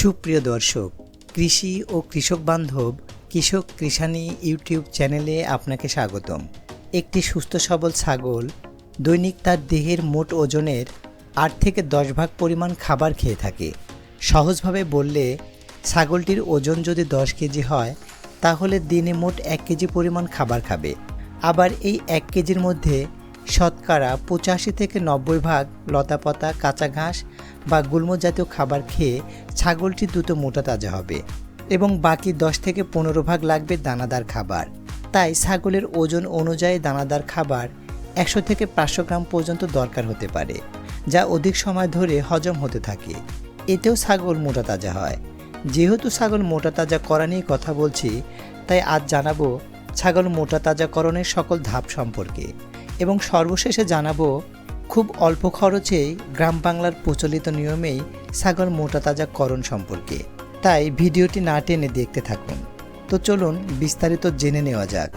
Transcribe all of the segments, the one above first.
সুপ্রিয় দর্শক, কৃষি ও কৃষক বান্ধব কৃষক কৃষানি ইউটিউব চ্যানেলে আপনাকে স্বাগতম। একটি সুস্থ সবল ছাগল দৈনিক তার দেহের মোট ওজনের আট থেকে দশ ভাগ পরিমাণ খাবার খেয়ে থাকে। সহজভাবে বললে, ছাগলটির ওজন যদি দশ কেজি হয়, তাহলে দিনে মোট এক কেজি পরিমাণ খাবার খাবে। আবার এই এক কেজির মধ্যে শতকরা পঁচাশি থেকে নব্বই ভাগ লতাপাতা কাঁচা ঘাস বা গুল্ম জাতীয় খাবার খেয়ে ছাগলটি দ্রুত মোটা তাজা হবে এবং বাকি দশ থেকে পনেরো ভাগ লাগবে দানাদার খাবার। তাই ছাগলের ওজন অনুযায়ী দানাদার খাবার একশো থেকে পাঁচশো গ্রাম পর্যন্ত দরকার হতে পারে, যা অধিক সময় ধরে হজম হতে থাকে। এতেও ছাগল মোটা তাজা হয়। যেহেতু ছাগল মোটা তাজা করা নিয়ে কথা বলছি, তাই আজ জানাব ছাগল মোটা তাজাকরণের সকল ধাপ সম্পর্কে। এবং সর্বশেষে জানাব খুব অল্প খরচেই গ্রাম বাংলার প্রচলিত নিয়মেই ছাগল মোটা তাজাকরণ সম্পর্কে। তাই ভিডিওটি না টেনে দেখতে থাকুন। তো চলুন বিস্তারিত জেনে নেওয়া যাক.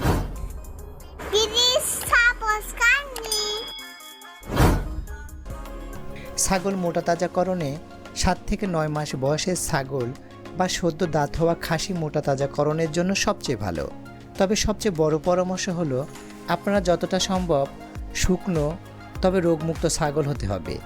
ছাগল মোটা তাজাকরণে সাত থেকে নয় মাস বয়সের ছাগল বা সদ্য দাঁত হওয়া খাসি মোটা তাজাকরণের জন্য সবচেয়ে ভালো। তবে সবচেয়ে বড় পরামর্শ হলো আপনারা যতটা সম্ভব শুকনো, তবে রোগমুক্ত ছাগল হতে হবে।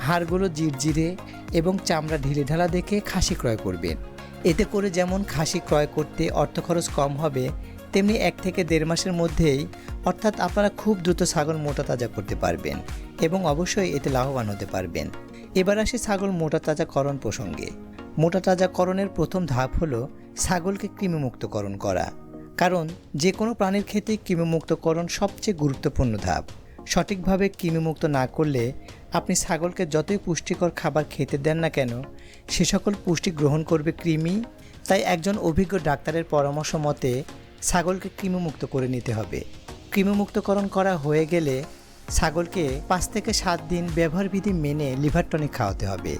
হাড়গুলো জিরজিরে এবং চামড়া ঢিলে ঢালা দেখে খাসি ক্রয় করবেন। এতে করে যেমন খাসি ক্রয় করতে অর্থ খরচ কম হবে, তেমনি এক থেকে দেড় মাসের মধ্যেই অর্থাৎ আপনারা খুব দ্রুত ছাগল মোটা তাজা করতে পারবেন এবং অবশ্যই এতে লাভবান হতে পারবেন। এবার আসি ছাগল মোটা তাজাকরণ প্রসঙ্গে। মোটা তাজাকরণের প্রথম ধাপ হলো ছাগলকে কৃমিমুক্তকরণ করা। কারণ যে কোনো প্রাণীর ক্ষেত্রে কৃমিমুক্তকরণ সবচেয়ে গুরুত্বপূর্ণ ধাপ। সঠিকভাবে কৃমিমুক্ত না করলে আপনি ছাগলকে যতই পুষ্টিকর খাবার খেতে দেন না কেন, সে সকল পুষ্টি গ্রহণ করবে কৃমি। তাই একজন অভিজ্ঞ ডাক্তারের পরামর্শ মতে ছাগলকে কৃমিমুক্ত করে নিতে হবে। কৃমিমুক্তকরণ করা হয়ে গেলে ছাগলকে পাঁচ থেকে সাত দিন ব্যবহারবিধি মেনে লিভার টনিক খাওয়াতে হবে।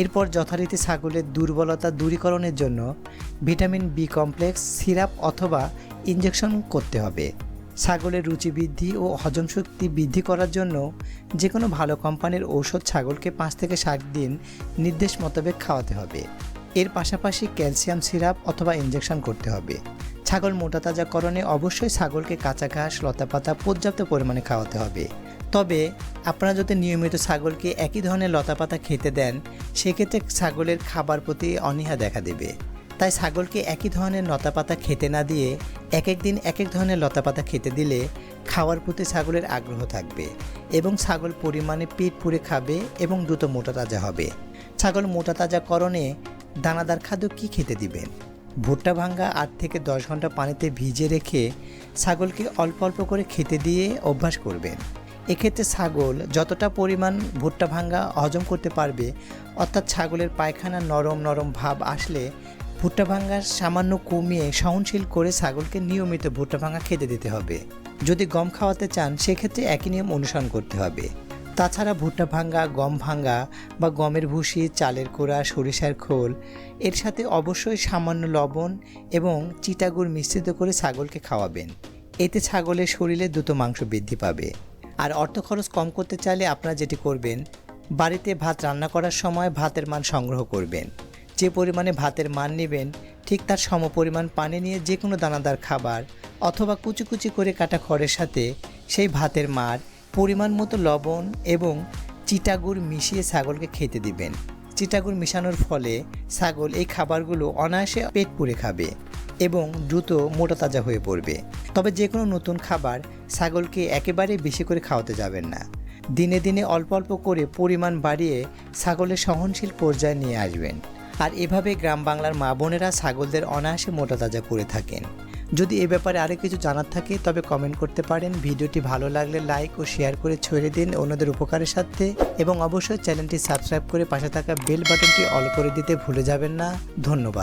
এরপর যথারীতি ছাগলের দুর্বলতা দূরীকরণের জন্য ভিটামিন বি কমপ্লেক্স, সিরাপ অথবা ইঞ্জেকশন করতে হবে। ছাগলের রুচি বৃদ্ধি ও হজম শক্তি বৃদ্ধি করার জন্য যে কোনো ভালো কোম্পানির ঔষধ ছাগলকে পাঁচ থেকে সাত দিন নির্দেশ মোতাবেক খাওয়াতে হবে। এর পাশাপাশি ক্যালসিয়াম সিরাপ অথবা ইঞ্জেকশন করতে হবে। ছাগল মোটা তাজাকরণে অবশ্যই ছাগলকে কাঁচা ঘাস লতাপাতা পর্যাপ্ত পরিমাণে খাওয়াতে হবে। তবে আপনারা যদি নিয়মিত ছাগলকে একই ধরনের লতাপাতা খেতে দেন, সেক্ষেত্রে ছাগলের খাবার প্রতি অনীহা দেখা দেবে। তাই ছাগলকে একই ধরনের লতাপাতা খেতে না দিয়ে এক এক দিন এক এক ধরনের লতাপাতা খেতে দিলে খাওয়ার প্রতি ছাগলের আগ্রহ থাকবে এবং ছাগল পরিমাণে পেট পুড়ে খাবে এবং দ্রুত মোটা তাজা হবে। ছাগল মোটা তাজাকরণে দানাদার খাদ্য কি খেতে দিবেন ভুট্টা ভাঙ্গা আট থেকে দশ ঘণ্টা পানিতে ভিজে রেখে ছাগলকে অল্প অল্প করে খেতে দিয়ে অভ্যাস করবেন। এক্ষেত্রে ছাগল যতটা পরিমাণ ভুট্টা ভাঙ্গা হজম করতে পারবে, অর্থাৎ ছাগলের পায়খানা নরম নরম ভাব আসলে ভুট্টা ভাঙ্গা সামান্য কমিয়ে সহনশীল করে ছাগলকে নিয়মিত ভুট্টা ভাঙ্গা খেতে দিতে হবে। যদি গম খাওয়াতে চান, সেক্ষেত্রে একই নিয়ম অনুসরণ করতে হবে। তাছাড়া ভুট্টা ভাঙ্গা গম ভাঙ্গা বা গমের ভুসি, চালের কোড়া, সরিষার খোল, এর সাথে অবশ্যই সামান্য লবণ এবং চিটাগুড় মিশ্রিত করে ছাগলকে খাওয়াবেন। এতে ছাগলের শরীরে দ্রুত মাংস বৃদ্ধি পাবে। আর অর্থ খরচ কম করতে চাইলে আপনারা যেটি করবেন, বাড়িতে ভাত রান্না করার সময় ভাতের মান সংগ্রহ করবেন। যে পরিমাণে ভাতের মান নেবেন, ঠিক তার সমপরিমাণ পানি নিয়ে যে কোনো দানাদার খাবার অথবা কুচি কুচি করে কাটা খড়ের সাথে সেই ভাতের মার, পরিমাণ মতো লবণ এবং চিটাগুড় মিশিয়ে ছাগলকে খেতে দিবেন। চিটাগুড় মিশানোর ফলে ছাগল এই খাবারগুলো অনায়াসে পেট পুড়ে খাবে এবং দ্রুত মোটা তাজা হয়ে পড়বে। তবে যে কোনো নতুন খাবার ছাগলকে একেবারে বেশি করে খাওয়াতে যাবেন না। দিনে দিনে অল্প অল্প করে পরিমাণ বাড়িয়ে ছাগলের সহনশীল পর্যায়ে নিয়ে আসবেন। আর এভাবে গ্রাম বাংলার মা বোনেরা ছাগলদের অনায়াসে মোটা তাজা করে থাকেন। যদি এ ব্যাপারে আরও কিছু জানার থাকে, তবে কমেন্ট করতে পারেন। ভিডিওটি ভালো লাগলে লাইক ও শেয়ার করে ছড়িয়ে দিন অন্যদের উপকারের সাথে। এবং অবশ্যই চ্যানেলটি সাবস্ক্রাইব করে পাশে থাকা বেল বাটনটি অল করে দিতে ভুলে যাবেন না। ধন্যবাদ।